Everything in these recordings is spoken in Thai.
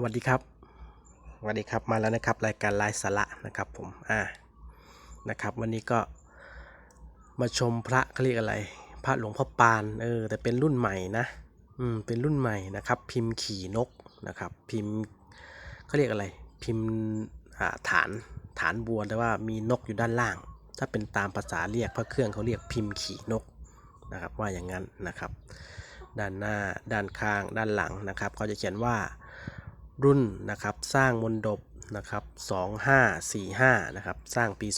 สวัสดีครับสวัสดีครับมาแล้วนะครับรายการไลฟ์สาระนะครับผมอ่านะครับ วันนี้ก็มาชมพระเขาเรียกอะไร พระหลวงพ่อปานเออแต่เป็นรุ่นใหม่นะอืมเป็นรุ่นใหม่นะครับ พิมพ์ขี่นกนะครับ พิมพ์เขาเรียกอะไร พิมพ์อ่าฐานฐานบัวแต่ว่ามีนกอยู่ด้านล่าง ถ้าเป็นตามภาษาเรียกพระเครื่องเขาเรียกพิมพ์ขี่นกนะครับว่าอย่างนั้นนะครับ ด้านหน้าด้านข้างด้านหลังนะครับเขาจะเขียนว่า รุ่นนะครับสร้างมนดบนะครับ2545นะครับสร้างปี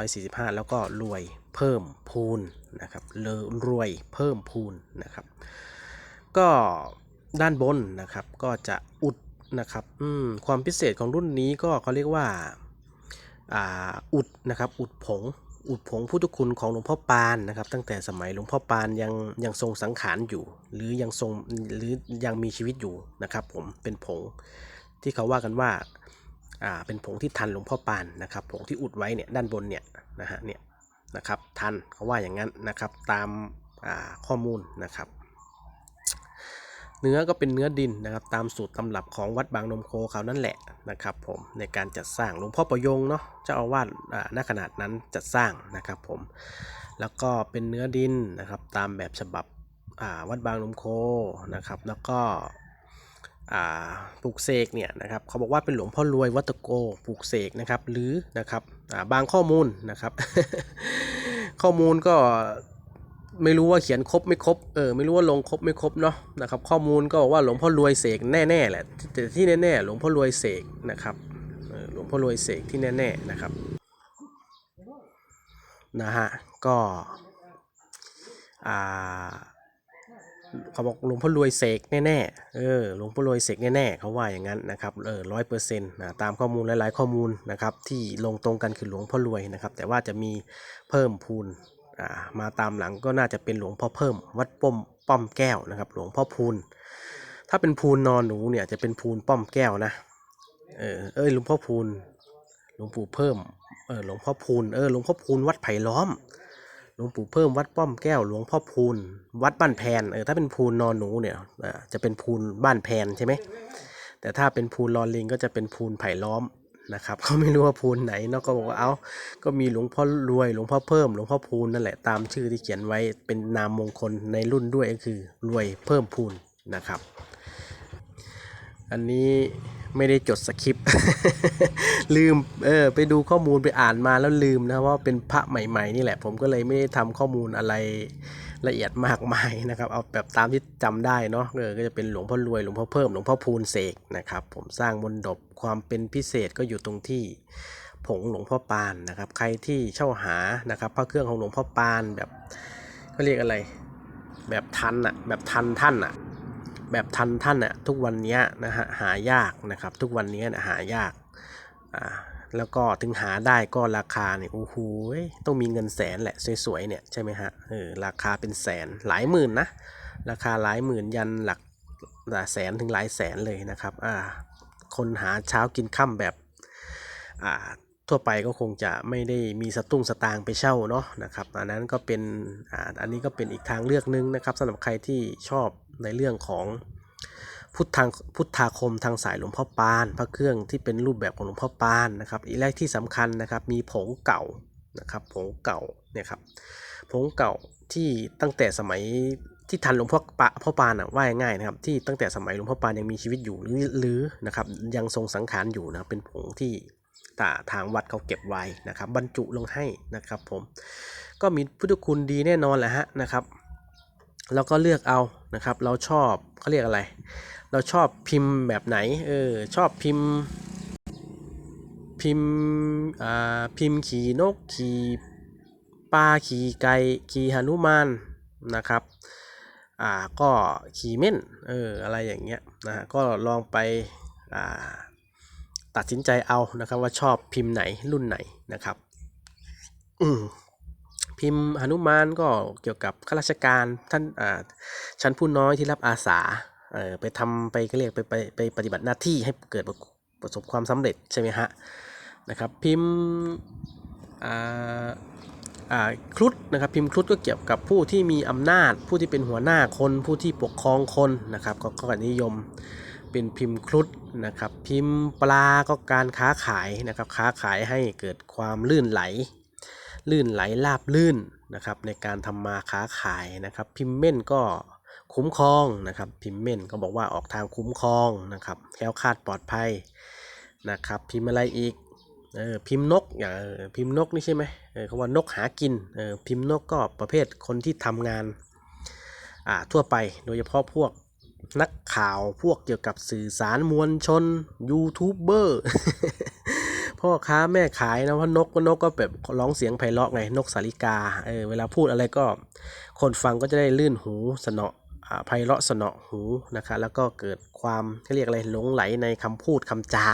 2545 แล้วก็รวยเพิ่มพูนนะครับเลรวยเพิ่มพูนนะครับก็ด้านบนนะครับก็จะอุดนะครับความพิเศษของรุ่นนี้ก็เขาเรียกว่าอ่าอุดนะครับอุดผง อุดผงพุทธคุณของหลวงพ่อปานนะครับ ตั้งแต่สมัยหลวงพ่อปานยังยังทรงสังขารอยู่ หรือยังทรงหรือยังมีชีวิตอยู่นะครับ ผมเป็นผงที่เขาว่ากันว่าอ่าเป็นผงที่ทันหลวงพ่อปานนะครับ ผงที่อุดไว้เนี่ยด้านบนเนี่ยนะฮะเนี่ยนะครับทันเขาว่าอย่างนั้นนะครับตามข้อมูลนะครับ เนื้อก็เป็นเนื้อดินนะครับ ตามสูตรตำรับของวัดบางนมโคเขานั่นแหละนะครับ ผมในการจัดสร้างหลวงพ่อประยงเนาะเจ้าอาวาสอ่าณขนาดนั้นจัดสร้างนะครับผมแล้วก็เป็นเนื้อดินนะครับ ตามแบบฉบับอ่าวัดบางนมโคนะครับ แล้วก็อ่าปลูกเสกเนี่ยนะครับเขาบอกว่าเป็นหลวงพ่อรวยวัดตะโกปลูกเสกนะครับหรือนะครับบางข้อมูลนะครับ ข้อมูลก็ ไม่รู้ว่าเขียนครบไม่ครบเออไม่รู้ว่าลงครบไม่ครบเนาะนะครับข้อมูลก็บอกว่าหลวงพ่อรวยเสกแน่ๆแหละแต่ที่แน่ๆหลวงพ่อรวยเสกนะครับหลวงพ่อรวยเสกที่แน่ๆนะครับนะฮะก็อ่าเขาบอกหลวงพ่อรวยเสกแน่ๆ เออหลวงพ่อรวยเสกแน่ๆเขาว่าอย่างนั้นนะครับ เออร้อยเปอร์เซ็นต์นะตามข้อมูลหลายๆข้อมูลนะครับที่ลงตรงกันคือหลวงพ่อรวยนะครับ แต่ว่าจะมีเพิ่มพูน มาตามหลังก็น่าจะเป็นหลวงพ่อเพิ่ม วัดป้อมป้อมแก้วนะครับ หลวงพ่อพูน ถ้าเป็นพูนนอนหนูเนี่ยจะเป็นพูนป้อมแก้วนะ เออเอ้ยหลวงพ่อพูนหลวงปู่เพิ่ม เออหลวงพ่อพูน เออหลวงพ่อพูนวัดไผ่ล้อม หลวงปู่เพิ่มวัดป้อมแก้ว หลวงพ่อพูน วัดบ้านแพน เออถ้าเป็นพูนนอนหนูเนี่ยจะเป็นพูนบ้านแพนใช่ไหมแต่ถ้าเป็นพูนลอนลิงก็จะเป็นพูนไผ่ล้อม นะครับเขาไม่รู้ว่าพูนไหนเนาะก็บอกว่าเอาก็มีหลวงพ่อรวยหลวงพ่อเพิ่มหลวงพ่อพูนนั่นแหละตามชื่อที่เขียนไว้เป็นนามมงคลในรุ่นด้วยก็คือรวยเพิ่มพูนนะครับ อันนี้ไม่ได้จดสคริปต์ลืมเออไปดูข้อมูลไปอ่านมาแล้วลืมนะว่าเป็นพระใหม่ ๆ นี่แหละ ผมก็เลยไม่ได้ทำข้อมูลอะไร ละเอียดมากมายนะครับ เอาแบบตามที่จำได้เนาะเออก็จะเป็นหลวงพ่อรวยหลวงพ่อเพิ่มหลวงพ่อพูนเสกนะครับ ผมสร้างมนดบความเป็นพิเศษก็อยู่ตรงที่ผงหลวงพ่อปานนะครับ ใครที่เช่าหานะครับพระเครื่องของหลวงพ่อปานแบบเขาเรียกอะไร แบบทันอะแบบทันท่านอะแบบทันท่านอะทุกวันนี้นะฮะหายากนะครับ ทุกวันนี้นะหายากอ่า แล้วก็ถึงหาได้ก็ราคาเนี่ยโอ้โหต้องมีเงินแสนแหละสวยๆเนี่ยใช่ไหมฮะเออราคาเป็นแสนหลายหมื่นนะราคาหลายหมื่นยันหลักหลายแสนถึงหลายแสนเลยนะครับอ่าคนหาเช้ากินค่ำแบบอ่าทั่วไปก็คงจะไม่ได้มีสตุ้งสตางไปเช่าเนาะนะครับอันนั้นก็เป็นอ่าอันนี้ก็เป็นอีกทางเลือกหนึงนะครับสำหรับใครที่ชอบในเรื่องของ พุทธทางพุทธาคมทางสายหลวงพ่อปานพระเครื่องที่เป็นรูปแบบของหลวงพ่อปานนะครับอีกแรกที่สำคัญนะครับมีผงเก่านะครับผงเก่าเนี่ยครับผงเก่าที่ตั้งแต่สมัยที่ทันหลวงพ่อปะพ่อปานอะว่าง่ายนะครับที่ตั้งแต่สมัยหลวงพ่อปานยังมีชีวิตอยู่หรือหรือนะครับยังทรงสังขารอยู่นะเป็นผงที่ตาทางวัดเขาเก็บไว้นะครับบรรจุลงให้นะครับผมก็มีพุทธคุณดีแน่นอนแหละฮะนะครับแล้วก็เลือกเอานะครับเราชอบเขาเรียกอะไร เราชอบพิมพ์แบบไหน เออ ชอบพิมพ์ พิมพ์ อ่า พิมพ์ขี่นก ขี่ปลา ขี่ไก่ ขี่หนุมาน นะครับ อ่า ก็ขี่เม่น เออ อะไรอย่างเงี้ย นะฮะ ก็ลองไป อ่า ตัดสินใจเอา นะครับ ว่าชอบพิมพ์ไหน รุ่นไหน นะครับ อืมพิมพ์หนุมานก็เกี่ยวกับข้าราชการท่านอ่าชั้นผู้น้อยที่รับอาสา เออไปทำไปเรียกไปไปไปปฏิบัติหน้าที่ให้เกิดประสบความสำเร็จใช่ไหมฮะนะครับพิมพ์อ่าอ่าครุฑนะครับพิมพ์ครุฑก็เกี่ยวกับผู้ที่มีอำนาจ ผู้ที่เป็นหัวหน้าคนผู้ที่ปกครองคนนะครับก็ก็นิยมเป็นพิมพ์ครุฑนะครับพิมพ์ปลาก็การค้าขายนะครับค้าขายให้เกิดความลื่นไหล ลื่นไหลลาบลื่นนะครับในการทำมาค้าขายนะครับพิมพ์เม่นก็ คุ้มครองนะครับพิมพ์เม่นก็บอกว่าออกทางคุ้มครองนะครับแคล้วคาดปลอดภัยนะครับพิมพ์อะไรอีกเออพิมพ์นกอย่างพิมพ์นกนี่ใช่ไหมเออเขาว่านกหากินเออพิมพ์นกก็ประเภทคนที่ทำงานอ่าทั่วไปโดยเฉพาะพวกนักข่าวพวกเกี่ยวกับสื่อสารมวลชนยูทูบเบอร์พ่อค้าแม่ขายนะเพราะนกก็นกก็แบบร้องเสียงไพเราะไงนกสาลิกาเออเวลาพูดอะไรก็ คนฟังก็จะได้ลื่นหูสนอ ไพเราะสนอหูนะครับแล้วก็เกิดความเขาเรียกอะไรหลงไหลในคำพูดคำจา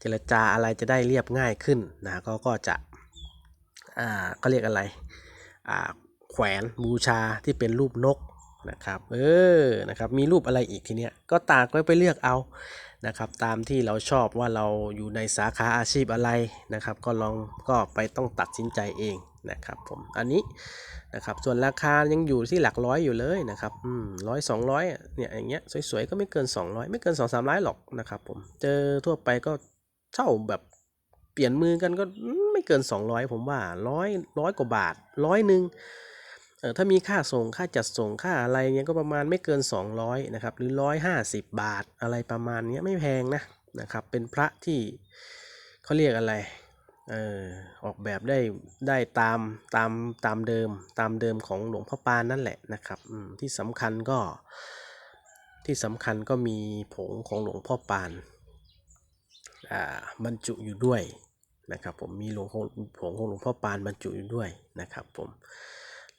เจรจาอะไรจะได้เรียบง่ายขึ้นนะก็ก็จะอ่าก็เรียกอะไรอ่าแขวนบูชาที่เป็นรูปนกนะครับเออนะครับมีรูปอะไรอีกทีเนี้ยก็ตากไว้ไปเลือกเอา นะครับตามที่เราชอบว่าเราอยู่ในสาขาอาชีพอะไรนะครับ ก็ลองก็ไปต้องตัดสินใจเองนะครับผมอันนี้นะครับส่วนราคายังอยู่ที่หลักร้อยอยู่เลยนะครับอืมร้อยสองร้อยเนี่ยอย่างเงี้ยสวยๆก็ไม่เกิน 200 ไม่เกิน 2 3 0 0หรอกนะครับผมเจอทั่วไปก็เช่าแบบเปลี่ยนมือกันก็ไม่เกิน 200 ผมว่าร้อยร้อยกว่าบาทร้อยหนึ่ง ถ้ามีค่าส่งค่าจัดส่งค่าอะไรเงี้ยก็ประมาณไม่เกิน 200นะครับหรือ 150 บาทอะไรประมาณเนี้ยไม่แพงนะนะครับเป็นพระที่เขาเรียกอะไรเออออกแบบได้ได้ตามตามตามเดิมตามเดิมของหลวงพ่อปานนั่นแหละนะครับอืมที่สำคัญก็ที่สำคัญก็มีผงของหลวงพ่อปานอ่าบรรจุอยู่ด้วยนะครับผมมีหลวงของผงของหลวงพ่อปานบรรจุอยู่ด้วยนะครับผม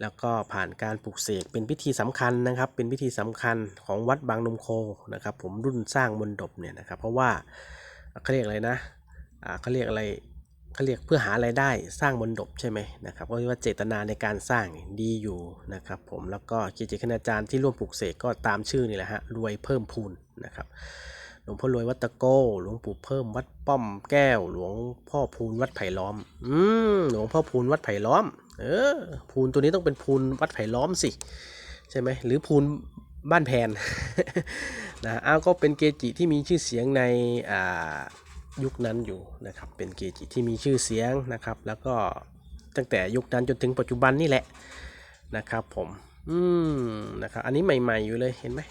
แล้วก็ผ่านการปลูกเสกเป็นพิธีสำคัญนะครับ เป็นพิธีสำคัญของวัดบางนมโคนะครับ ผมรุ่นสร้างมนดบเนี่ยนะครับ เพราะว่าเขาเรียกอะไรนะอ่าเขาเรียกอะไรเขาเรียกเพื่อหาไรายได้สร้างมนดบใช่ไหมนะครับก็เรียกว่าเจตนาในการสร้างดีอยู่นะครับผมแล้วก็กิจคณาจารย์ที่ร่วมปลูกเสกก็ตามชื่อนี่แหละฮะรวยเพิ่มพูนนะครับ ลวงพ่อรวยวัดตะโกหลวงปู่เพิ่มวัดป้อมแก้ว หลวงพ่อพูนวัดไผ่ล้อม อืมหลวงพ่อพูนวัดไผ่ล้อม เออ พูนตัวนี้ต้องเป็นพูนวัดไผ่ล้อมสิ ใช่ไหม หรือพูนบ้านแพนนะอ้าวก็เป็นเกจิที่มีชื่อเสียงในอ่ายุคนั้นอยู่นะครับ เป็นเกจิที่มีชื่อเสียงนะครับ แล้วก็ตั้งแต่ยุคนั้นจนถึงปัจจุบันนี่แหละนะครับผม อืมนะครับ อันนี้ใหม่ ๆอยู่เลย เห็นไหม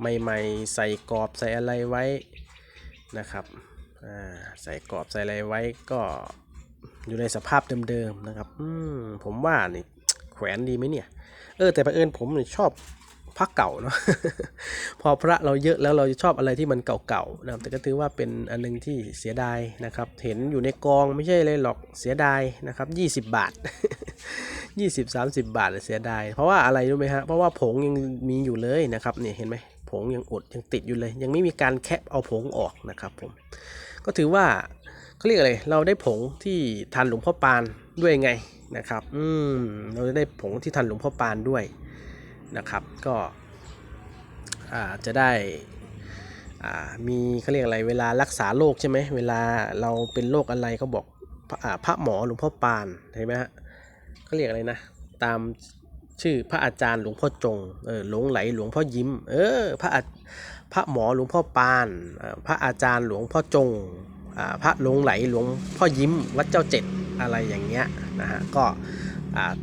ใหม่ๆ ใส่กรอบใส่อะไรไว้นะครับอ่าใส่กรอบใส่อะไรไว้ก็อยู่ในสภาพเดิมๆนะครับอผมว่านี่แขวนดีไหมเนี่ยเออแต่ประเอิญผมนี่ชอบพระเก่าเนาะพอพระเราเยอะแล้วเราจะชอบอะไรที่มันเก่าๆนะครับแต่ก็ถือว่าเป็นอันหนึงที่เสียดายนะครับ เห็นอยู่ในกองไม่ใช่เลยหรอกเสียดายนะครับ20 บาท 20 30 บาทเลยเสียดายเพราะว่าอะไรรู้ไหมฮะเพราะว่าผงยังมีอยู่เลยนะครับเนี่ยเห็นไหม ผงยังอดยังติดอยู่เลย ยังไม่มีการแคะเอาผงออกนะครับผมก็ถือว่าเขาเรียกอะไรเราได้ผงที่ทันหลวงพ่อปานด้วยไงนะครับอืมเราได้ผงที่ทันหลวงพ่อปานด้วยนะครับ ก็อาจะได้มีเขาเรียกอะไรเวลารักษาโรคใช่ไหมเวลาเราเป็นโรคอะไรเขาบอกพระอ่าพระหมอหลวงพ่อปานเห็นไหมฮะเขาเรียกอะไรนะ ตาม ชื่อพระอาจารย์หลวงพ่อจง เออหลงไหลหลวงพ่อยิ้ม เออ พระพระหมอหลวงพ่อปาน พระอาจารย์หลวงพ่อจงอพระหลงไหลหลวงพ่อยิ้ม วัดเจ้าเจ็ดอะไรอย่างเงี้ยนะฮะ ก็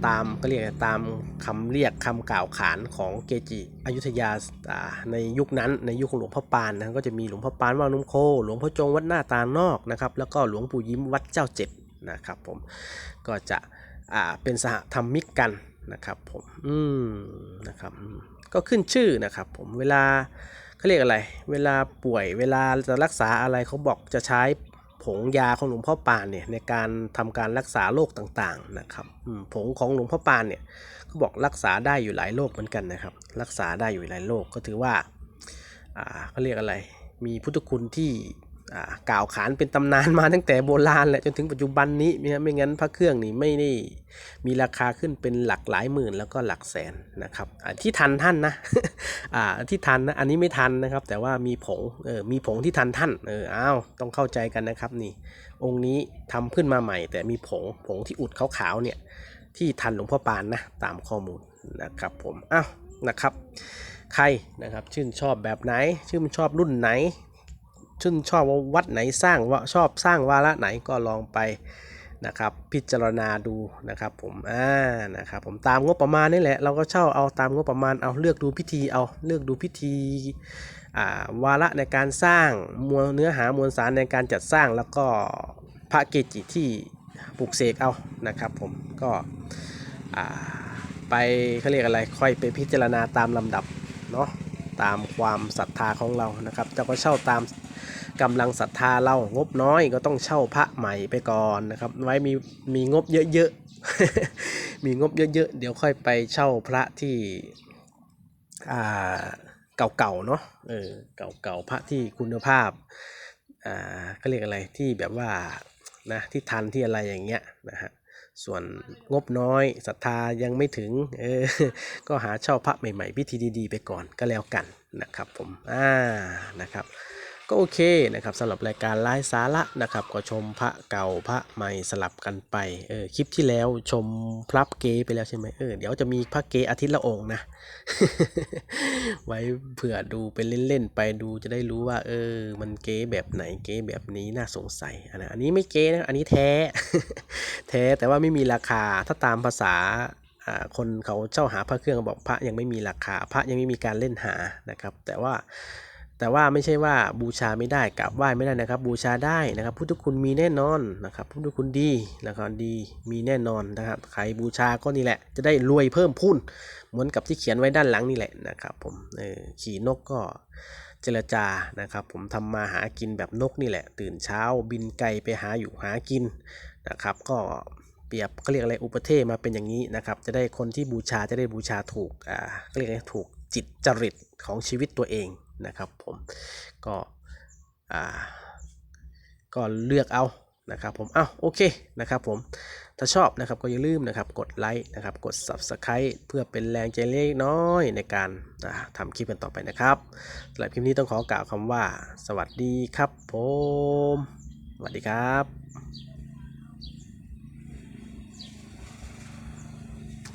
ตามก็เรียกตามคำเรียกคำกล่าวขานของเกจิอยุธยาในยุคนั้นในยุคของหลวงพ่อปานนะก็จะมีหลวงพ่อปานวังน้ำโค หลวงพ่อจงวัดหน้าตานอกนะครับ แล้วก็หลวงปู่ยิ้มวัดเจ้าเจ็ดนะครับผม ก็จะเป็นสหธรรมิกกัน นะครับผมอืมนะครับก็ขึ้นชื่อนะครับผมเวลาเขาเรียกอะไร เวลาป่วยเวลาจะรักษาอะไรเขาบอกจะใช้ผงยาของหลวงพ่อปานเนี่ยในการทำการรักษาโรคต่างๆนะครับผงของหลวงพ่อปานเนี่ยเขาบอกรักษาได้อยู่หลายโรคเหมือนกันนะครับ รักษาได้อยู่หลายโรคก็ถือว่าอ่าเขาเรียกอะไร มีพุทธคุณที่ กล่าวขานเป็นตำนานมาตั้งแต่โบราณแหละจนถึงปัจจุบันนี้เนี่ยไม่งั้นพระเครื่องนี่ไม่ได้มีราคาขึ้นเป็นหลักหลายหมื่นแล้วก็หลักแสนนะครับที่ทันท่านนะที่ทันนะอันนี้ไม่ทันนะครับ แต่ว่ามีผงเออมีผงที่ทันท่านเอออ้าวต้องเข้าใจกันนะครับนี่ องค์นี้ทำขึ้นมาใหม่ แต่มีผงผงที่อุดขาวๆเนี่ยที่ทันหลวงพ่อปานนะตามข้อมูลนะครับผมอ้าวนะครับใครนะครับชื่นชอบแบบไหน ชื่นชอบรุ่นไหน ชื่นชอบว่าวัดไหนสร้างว่าชอบสร้างวาระไหนก็ลองไปนะครับพิจารณาดูนะครับผมอ่านะครับผมตามงบประมาณนี่แหละเราก็เช่าเอาตามงบประมาณเอาเลือกดูพิธีเอาเลือกดูพิธีอ่าวาระในการสร้างมวลเนื้อหามวลสารในการจัดสร้างแล้วก็พระเกจิที่ปลุกเสกเอานะครับผมก็อ่าไปเขาเรียกอะไรค่อยไปพิจารณาตามลำดับเนาะ ตามความศรัทธาของเรานะครับเจ้าก็เช่าตามกำลังศรัทธาเรางบน้อยก็ต้องเช่าพระใหม่ไปก่อนนะครับ ไว้มีมีงบเยอะๆ มีงบเยอะๆ เดี๋ยวค่อยไปเช่าพระที่อ่าเก่าๆเนาะเออเก่าๆพระที่คุณภาพอ่าเขาเรียกอะไรที่แบบว่านะที่ทันที่อะไรอย่างเงี้ยนะฮะ ส่วนงบน้อยศรัทธายังไม่ถึงเออก็หาเช่าพระใหม่ๆพิธีดีๆ ไปก่อนก็แล้วกันนะครับผมอ่านะครับ ก็โอเคนะครับสำหรับรายการไลฟ์สาระนะครับก็ชมพระเก่าพระใหม่สลับกันไปเออคลิปที่แล้วชมพระเกไปแล้วใช่ไหมเออเดี๋ยวจะมีพระเกอาทิตย์ละองค์นะ ไว้เผื่อดูไปเล่นๆไปดูจะได้รู้ว่า เออ มันเกแบบไหนเกแบบนี้น่าสงสัยอันนี้ไม่เกนะอันนี้แท้ แท้แต่ว่าไม่มีราคาถ้าตามภาษาคนเขาเช่าหาพระเครื่องบอกพระยังไม่มีราคา พระยังไม่มีการเล่นหานะครับ แต่ว่า แต่ว่าไม่ใช่ว่าบูชาไม่ได้กราบไหว้ไม่ได้นะครับ บูชาได้นะครับพุทธคุณมีแน่นอนนะครับพุทธคุณดีนะครับดีมีแน่นอนนะครับใครบูชาก็นี่แหละ จะได้รวยเพิ่มพูนเหมือนกับที่เขียนไว้ด้านหลังนี่แหละนะครับผมเออขี่นกก็เจรจานะครับผมทำมาหากินแบบนกนี่แหละ ตื่นเช้าบินไกลไปหาอยู่หากินนะครับก็เปรียบเขาเรียกอะไรอุปเทศมาเป็นอย่างนี้นะครับจะได้คนที่บูชาจะได้บูชาถูกอ่าเขาเรียกอะไรถูกจิตจริตของชีวิตตัวเอง นะครับผมก็อ่าก็เลือกเอานะครับผมเอ้าโอเคนะครับผมถ้าชอบนะครับก็อย่าลืมนะครับกดไลค์นะครับกด Subscribe เพื่อเป็นแรงใจเล็กน้อยในการอ่าทำคลิปกันต่อไปนะครับสำหรับคลิปนี้ต้องขอกล่าวคำว่า สวัสดีครับผม สวัสดีครับ